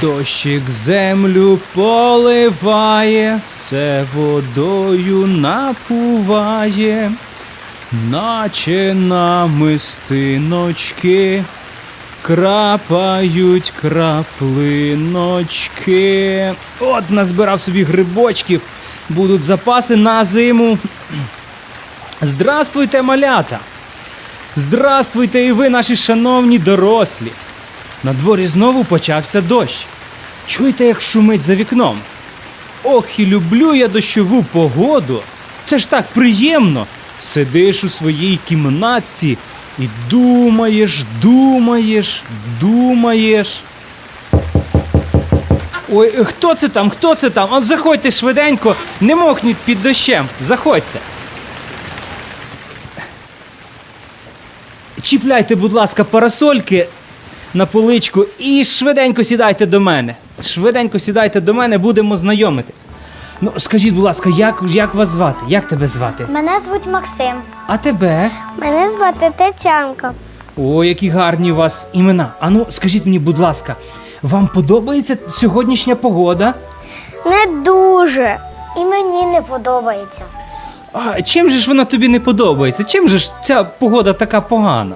Дощик землю поливає, все водою напуває, наче намистиночки, крапають краплиночки. От назбирав собі грибочків, будуть запаси на зиму. Здравствуйте, малята! Здравствуйте і ви, наші шановні дорослі! На дворі знову почався дощ. Чуєте, як шумить за вікном? Ох, і люблю я дощову погоду. Це ж так приємно. Сидиш у своїй кімнатці і думаєш, думаєш, думаєш. Ой, хто це там? Хто це там? От заходьте швиденько, не мокніть під дощем. Заходьте. Чіпляйте, будь ласка, парасольки на поличку і швиденько сідайте до мене. Швиденько сідайте до мене, будемо знайомитись. Ну, скажіть, будь ласка, як, як вас звати? Як тебе звати? Мене звуть Максим. А тебе? Мене звати Тетянка. О, які гарні у вас імена. Ану, скажіть мені, будь ласка, вам подобається сьогоднішня погода? Не дуже. І мені не подобається. А чим же ж вона тобі не подобається? Чим же ж ця погода така погана?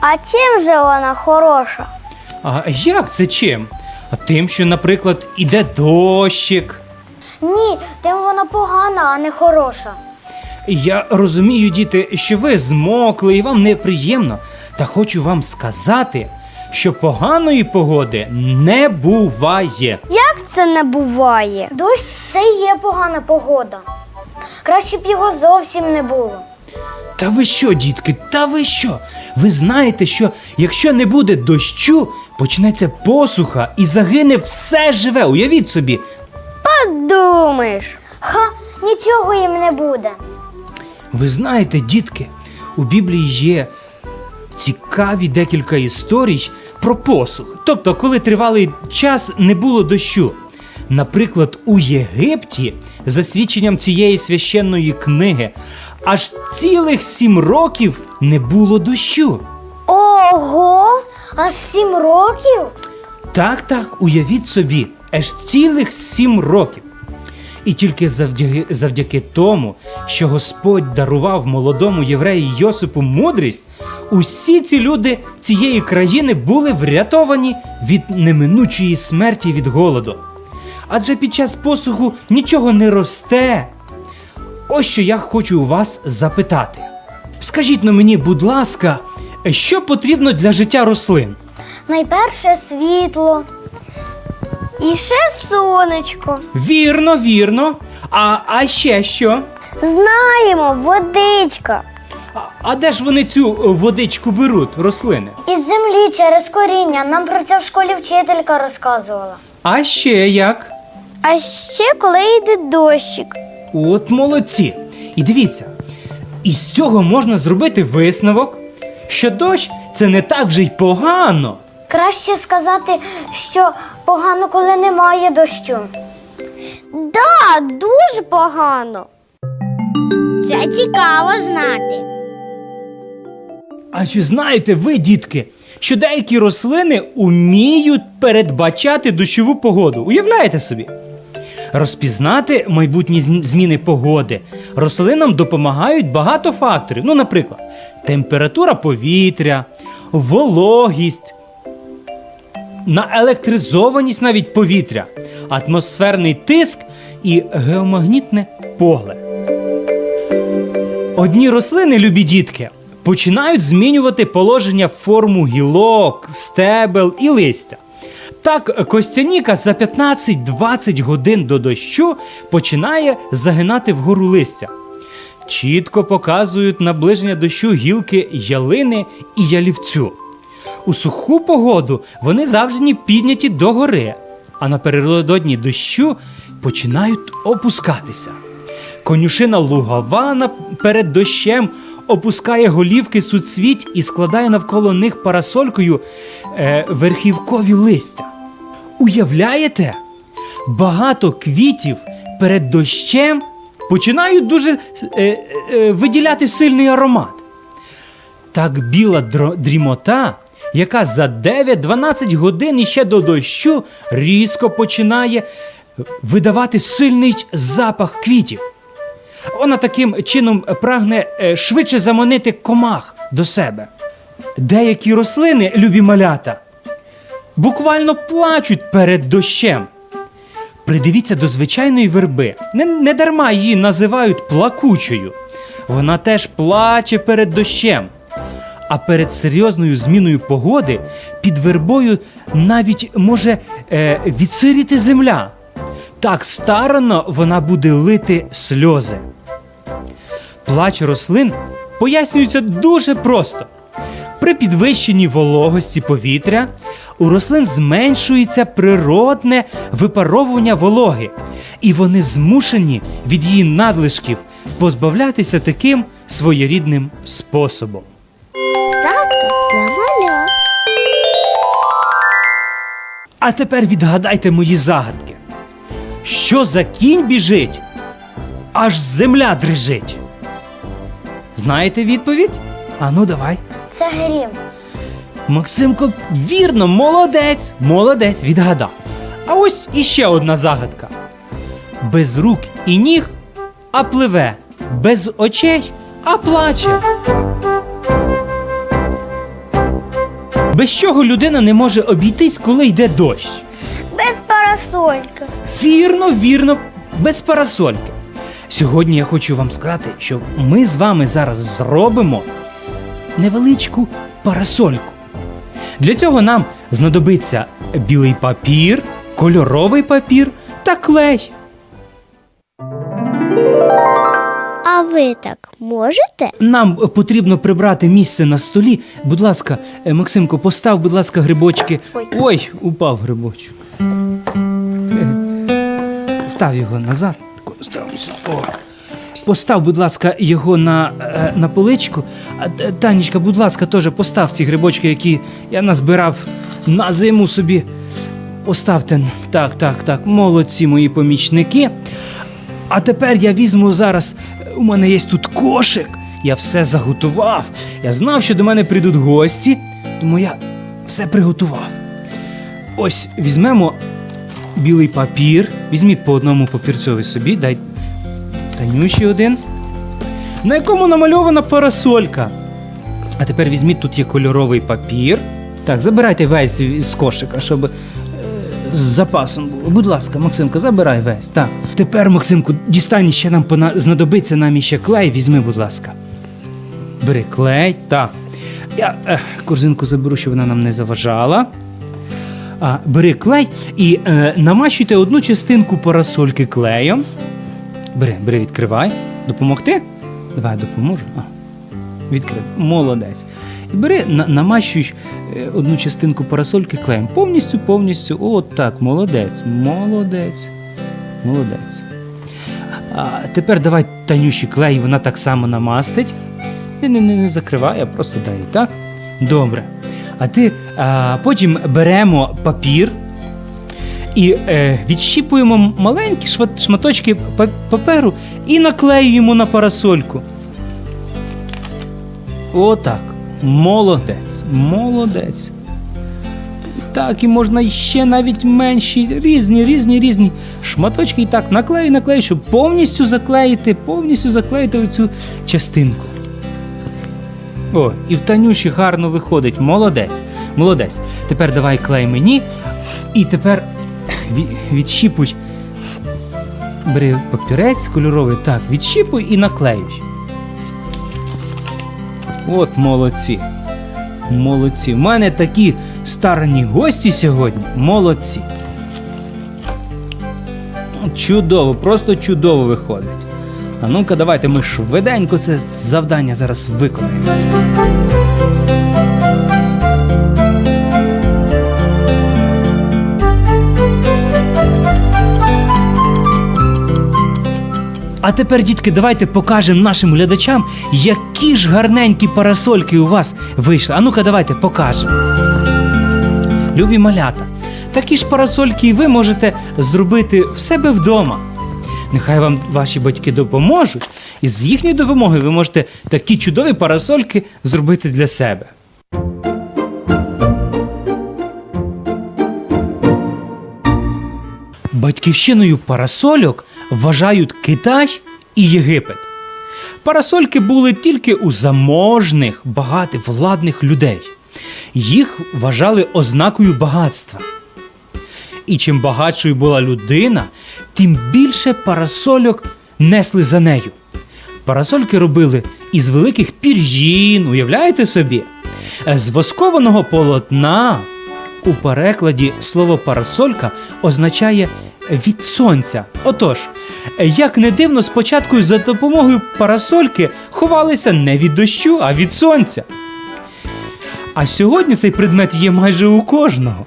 А чим же вона хороша? А як це чим? А тим, що, наприклад, іде дощик. Ні, тим вона погана, а не хороша. Я розумію, діти, що ви змокли і вам неприємно. Та хочу вам сказати, що поганої погоди не буває. Як це не буває? Дощ це і є погана погода. Краще б його зовсім не було. Та ви що, дітки, та ви що? Ви знаєте, що якщо не буде дощу, почнеться посуха і загине все живе. Уявіть собі. Подумаєш. Ха, нічого їм не буде. Ви знаєте, дітки, у Біблії є цікаві декілька історій про посух. Тобто, коли тривалий час не було дощу. Наприклад, у Єгипті, за свідченням цієї священної книги, аж цілих сім років не було дощу. Ого! Аж сім років? Так, так, уявіть собі, аж цілих сім років. І тільки завдяки, завдяки тому, що Господь дарував молодому євреї Йосипу мудрість, усі ці люди цієї країни були врятовані від неминучої смерті від голоду. Адже під час посуху нічого не росте. Ось що я хочу у вас запитати. Скажіть на мені, будь ласка, що потрібно для життя рослин? Найперше світло. І ще сонечко. Вірно, вірно. А, а ще що? Знаємо, водичка. А, а де ж вони цю е, водичку беруть, рослини? Із землі через коріння. Нам про це в школі вчителька розказувала. А ще як? А ще коли йде дощик. От молодці. І дивіться, із цього можна зробити висновок, що дощ це не так вже й погано. Краще сказати, що погано, коли немає дощу. Да, дуже погано. Це цікаво знати. А чи знаєте ви, дітки, що деякі рослини уміють передбачати дощову погоду? Уявляєте собі? Розпізнати майбутні зміни погоди рослинам допомагають багато факторів. Ну, наприклад, температура повітря, вологість, наелектризованість навіть повітря, атмосферний тиск і геомагнітне поле. Одні рослини, любі дітки, починають змінювати положення форму гілок, стебел і листя. Так, костяніка за 15-20 годин до дощу починає загинати вгору листя. Чітко показують наближення дощу гілки ялини і ялівцю. У суху погоду вони завжди підняті догори, а напередодні дощу починають опускатися. Конюшина лугова перед дощем опускає голівки суцвіть і складає навколо них парасолькою е, верхівкові листя. Уявляєте? Багато квітів перед дощем починають дуже е, е, виділяти сильний аромат. Так біла дрімота яка за 9-12 годин іще до дощу різко починає видавати сильний запах квітів. Вона таким чином прагне е, швидше заманити комах до себе. Деякі рослини, любі малята, буквально плачуть перед дощем. Придивіться до звичайної верби. Не, не її називають плакучою. Вона теж плаче перед дощем. А перед серйозною зміною погоди під вербою навіть може е, відсиріти земля. Так старано вона буде лити сльози. Плач рослин пояснюється дуже просто. При підвищенні вологості повітря у рослин зменшується природне випаровування вологи, і вони змушені від її надлишків позбавлятися таким своєрідним способом. А тепер відгадайте мої загадки. Що за кінь біжить? Аж земля дрижить. Знаєте відповідь? Ану, давай. Це грім. Максимко, вірно, молодець, молодець, відгадав. А ось іще одна загадка. Без рук і ніг, а пливе, без очей, а плаче. Без чого людина не може обійтись, коли йде дощ? Без парасольки. Вірно, вірно, без парасольки. Сьогодні я хочу вам сказати, що ми з вами зараз зробимо невеличку парасольку. Для цього нам знадобиться білий папір, кольоровий папір та клей. А ви так можете? Нам потрібно прибрати місце на столі. Будь ласка, е, Максимко, постав, будь ласка, грибочки. Ой. Ой, упав грибочок. Е, Став його назад. О. Постав, будь ласка, його на, е, на поличку. Танечка, будь ласка, теж постав ці грибочки, які я назбирав на зиму собі. Поставте. Так, так, так. Молодці мої помічники. А тепер я візьму зараз. У мене є тут кошик. Я все заготував. Я знав, що до мене прийдуть гості, тому я все приготував. Ось візьмемо білий папір. Візьміть по одному папірцьові собі, дай Танюші один. На якому намальована парасолька. А тепер візьміть, тут є кольоровий папір. Так, забирайте весь з кошика, щоб е, з запасом було. Будь ласка, Максимко, забирай весь. Так. Тепер, Максимку, дістань ще нам пона... знадобиться нам іще клей. Візьми, будь ласка. Бери клей. Так. Я е, корзинку заберу, щоб вона нам не заважала. А, бери клей і е, намащуйте одну частинку парасольки клеєм. Бери, бери, відкривай. Допомогти? Давай допоможу. А. Відкрив. Молодець. І бери, на, намащуй е, одну частинку парасольки клеєм. Повністю, повністю. От так, молодець. Молодець. Молодець. А тепер давай Танюші клей, вона так само намастить. Не, не, не, не закривай, а просто дай, так? Добре. А ти а, потім беремо папір і е, відщіпуємо маленькі шматочки паперу і наклеюємо на парасольку. Отак. Молодець. Молодець. Так, і можна ще навіть менші, різні, різні, різні шматочки. І так, наклею, наклею, щоб повністю заклеїти, повністю заклеїти оцю частинку. О, і в Танюші гарно виходить. Молодець. Молодець. Тепер давай клей мені. І тепер відщіпуй. Бери папірець кольоровий, так, відщіпуй і наклеюй. От молодці. Молодці. У мене такі старанні гості сьогодні. Молодці. Чудово, просто чудово виходить. А ну-ка, давайте ми швиденько це завдання зараз виконаємо. А тепер, дітки, давайте покажемо нашим глядачам, які ж гарненькі парасольки у вас вийшли. А ну-ка, давайте покажемо. Любі малята, такі ж парасольки ви можете зробити в себе вдома. Нехай вам ваші батьки допоможуть, і з їхньої допомоги ви можете такі чудові парасольки зробити для себе. Батьківщиною парасольок вважають Китай і Єгипет. Парасольки були тільки у заможних, багатих владних людей. Їх вважали ознакою багатства. І чим багатшою була людина, тим більше парасольок несли за нею. Парасольки робили із великих пір'їн, уявляєте собі? З воскованого полотна. У перекладі слово парасолька означає від сонця. Отож, як не дивно, спочатку за допомогою парасольки ховалися не від дощу, а від сонця. А сьогодні цей предмет є майже у кожного.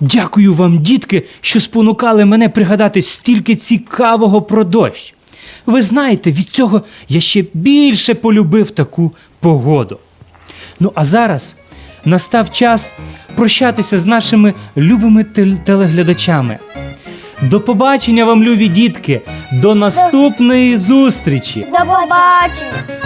Дякую вам, дітки, що спонукали мене пригадати стільки цікавого про дощ. Ви знаєте, від цього я ще більше полюбив таку погоду. Ну а зараз настав час прощатися з нашими любими телеглядачами. До побачення вам, любі дітки! До наступної зустрічі! До побачення!